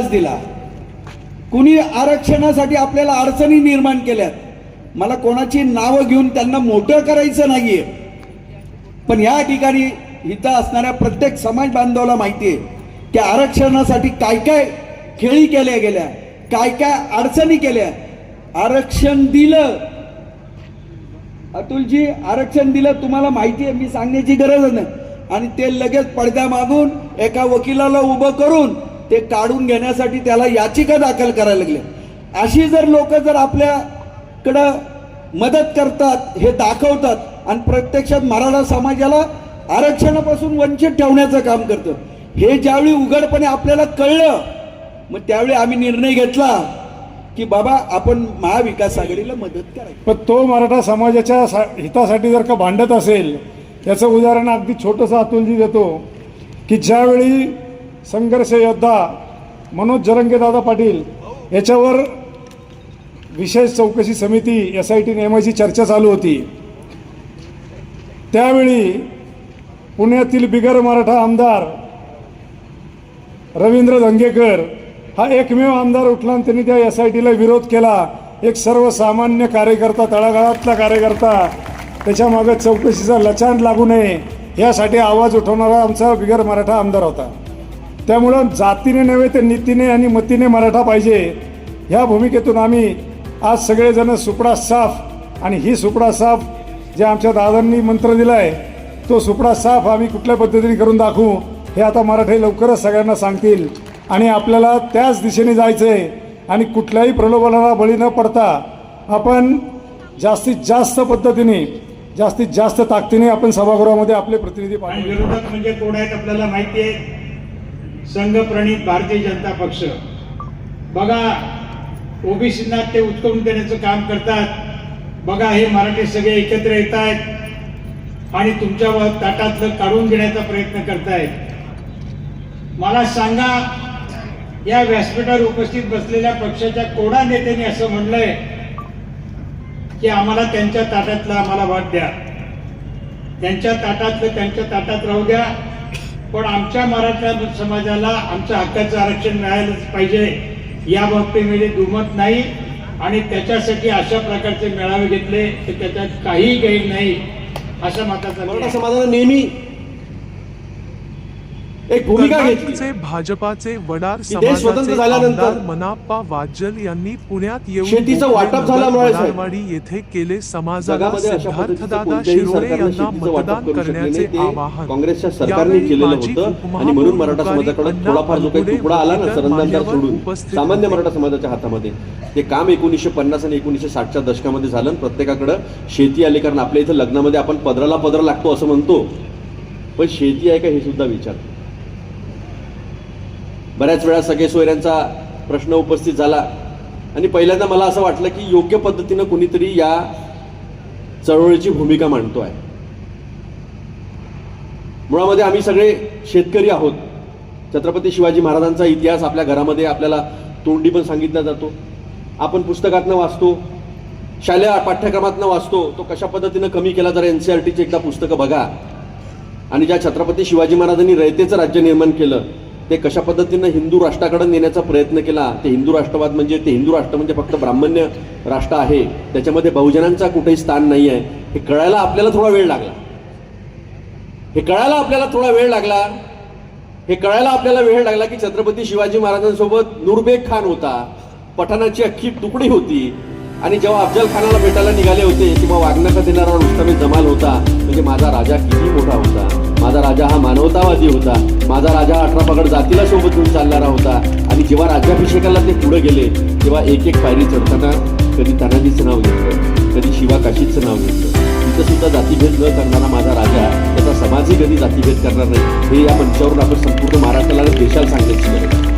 त्रास दिला. कुणी आरक्षणासाठी आपल्याला अडचणी निर्माण केल्यात. मला कोणाची नावं घेऊन त्यांना मोठं करायचं नाहीये. पण या ठिकाणी इथं असणाऱ्या प्रत्येक समाज बांधवाला माहिती आहे की आरक्षणासाठी काय काय खेळी केल्या गेल्या काय काय अडचणी केल्या. आरक्षण दिलं. अतुलजी आरक्षण दिलं तुम्हाला माहिती आहे मी सांगण्याची गरज नाही. आणि ते लगेच पडद्या मागून एका वकिलाला उभं करून ते काढून घेण्यासाठी त्याला याचिका दाखल करायला लागल्या अशी जर लोक जर आपल्याकडं मदत करतात हे दाखवतात आणि प्रत्यक्षात मराठा समाजाला आरक्षणापासून वंचित ठेवण्याचं काम करतं हे ज्यावेळी उघडपणे आपल्याला कळलं मग त्यावेळी आम्ही निर्णय घेतला की बाबा आपण महाविकास आघाडीला मदत करायची. पण तो मराठा समाजाच्या सा- हितासाठी जर का भांडत असेल त्याचं उदाहरण अगदी छोटंसं अतुलजी देतो की ज्यावेळी संघर्ष योद्धा मनोज जरंगेदादा पाटील याच्यावर विशेष चौकशी समिती एस आय टी नेमायची चर्चा चालू होती. त्यावेळी पुण्यातील बिगर मराठा आमदार रवींद्र धंगेकर हा एकमेव आमदार उठला आणि त्यांनी त्या एस आय टीला विरोध केला. एक सर्वसामान्य कार्यकर्ता तळागाळातला कार्यकर्ता त्याच्यामागे चौकशीचा लचान लागू नये यासाठी आवाज उठवणारा आमचा बिगर मराठा आमदार होता. त्यामुळं जातीने नव्हे तर नीतीने आणि मतीने मराठा पाहिजे. ह्या भूमिकेतून आम्ही आज सगळेजण सुपडा साफ आणि ही सुपडा साफ जे आमच्या दादांनी मंत्र दिला आहे तो सुपडा साफ आम्ही कुठल्या पद्धतीने करून दाखवू हे आता मराठी लवकरच सगळ्यांना सांगतील. आणि आपल्याला त्याच दिशेने जायचं आहे आणि कुठल्याही प्रलोभनाला बळी न पडता आपण जास्तीत जास्त पद्धतीने जास्तीत जास्त ताकदीने आपण सभागृहामध्ये आपले प्रतिनिधी पाठवू. विरोधक म्हणजे कोण आहेत आपल्याला माहिती आहे? संघप्रणित भारतीय जनता पक्ष. बघा ओबीसींना ते उचकवून देण्याचं काम करतात. बघा हे मराठी सगळे एकत्र येत आहेत आणि तुमच्या ताटातलं काढून घेण्याचा प्रयत्न करतायत. मला सांगा या व्यासपीठावर उपस्थित बसलेल्या पक्षाच्या कोणा नेत्यांनी असं म्हणलंय की आम्हाला त्यांच्या ताटातलं आम्हाला वाट द्या. त्यांच्या ताटातलं त्यांच्या ताटात राहू द्या. पण आमच्या मराठा समाजाला आमच्या हक्काचं आरक्षण मिळायलाच पाहिजे या बाबतीमध्ये दुमत नाही आणि त्याच्यासाठी अशा प्रकारचे मेळावे घेतले तर त्याच्यात काही गैर नाही अशा मताचा मराठा समाजाला नेहमी एक भूमिका घेतली. भाजपाचे वडार स्वतंत्र झाल्यानंतर मनाप्पा वाज्जल यांनी पुण्यात येऊन शेतीचं वाटप झाल्यामुळे येथे केले समाजाला सिद्धार्थदादा शिरोळे यांना मतदान करण्याचे आवाहन. काँग्रेसच्या सरकारने केलेलं होतं आणि म्हणून मराठा समाजाकडे थोडाफार जो काही तुकडा आला ना मान्यवर सोडून. सामान्य. मराठा समाजाच्या हातामध्ये. ते काम एकोणीसशे पन्नास आणि एकोणीसशे साठच्या दशकामध्ये झालं प्रत्येकाकडं शेती आली कारण आपल्या इथं लग्नामध्ये आपण पदराला पदर लागतो असं म्हणतो. पण शेती आहे का हे सुद्धा विचार बऱ्याच वेळा सगळे सोयऱ्यांचा प्रश्न उपस्थित झाला. आणि पहिल्यांदा मला असं वाटलं की योग्य पद्धतीनं कुणीतरी या चळवळीची भूमिका मांडतो आहे मुळामध्ये आम्ही सगळे शेतकरी आहोत. छत्रपती शिवाजी महाराजांचा इतिहास आपल्या घरामध्ये आपल्याला तोंडी पण सांगितला जातो. आपण पुस्तकातनं वाचतो शालेय पाठ्यक्रमातनं वाचतो तो कशा पद्धतीनं कमी केला जर एन सी आर टीची एकदा पुस्तकं बघा. आणि ज्या छत्रपती शिवाजी महाराजांनी रयतेचं राज्य निर्माण केलं ते कशा पद्धतीनं हिंदू राष्ट्राकडे नेण्याचा प्रयत्न केला ते हिंदू राष्ट्रवाद म्हणजे ते हिंदू राष्ट्र म्हणजे फक्त ब्राह्मण्य राष्ट्र आहे त्याच्यामध्ये बहुजनांचा कुठेही स्थान नाही आहे हे कळायला आपल्याला थोडा वेळ लागला. हे कळायला आपल्याला थोडा वेळ लागला. हे कळायला आपल्याला वेळ लागला की छत्रपती शिवाजी महाराजांसोबत नुरबेग खान होता पठाणाची अख्खी तुकडी होती आणि जेव्हा अफजल खानाला भेटायला निघाले होते तेव्हा वागण्याचा देणारा रुस्तमी जमाल होता म्हणजे माझा राजा किती मोठा होता. माझा राजा हा मानवतावादी होता. माझा राजा अठरा पगड जातीला सोबत घेऊन चालणारा होता. आणि जेव्हा राज्याभिषेकाला ते पुढे गेले तेव्हा एक एक पायरी चढताना कधी तानाजीचं नाव घेतलं कधी शिवा काशीचं नाव घेतलं. तिथं सुद्धा जातीभेद न करणारा माझा राजा त्याचा समाजही कधी जातीभेद करणार नाही हे या मंचावरून आपण संपूर्ण महाराष्ट्राला देशाला सांगायची गरज आहे.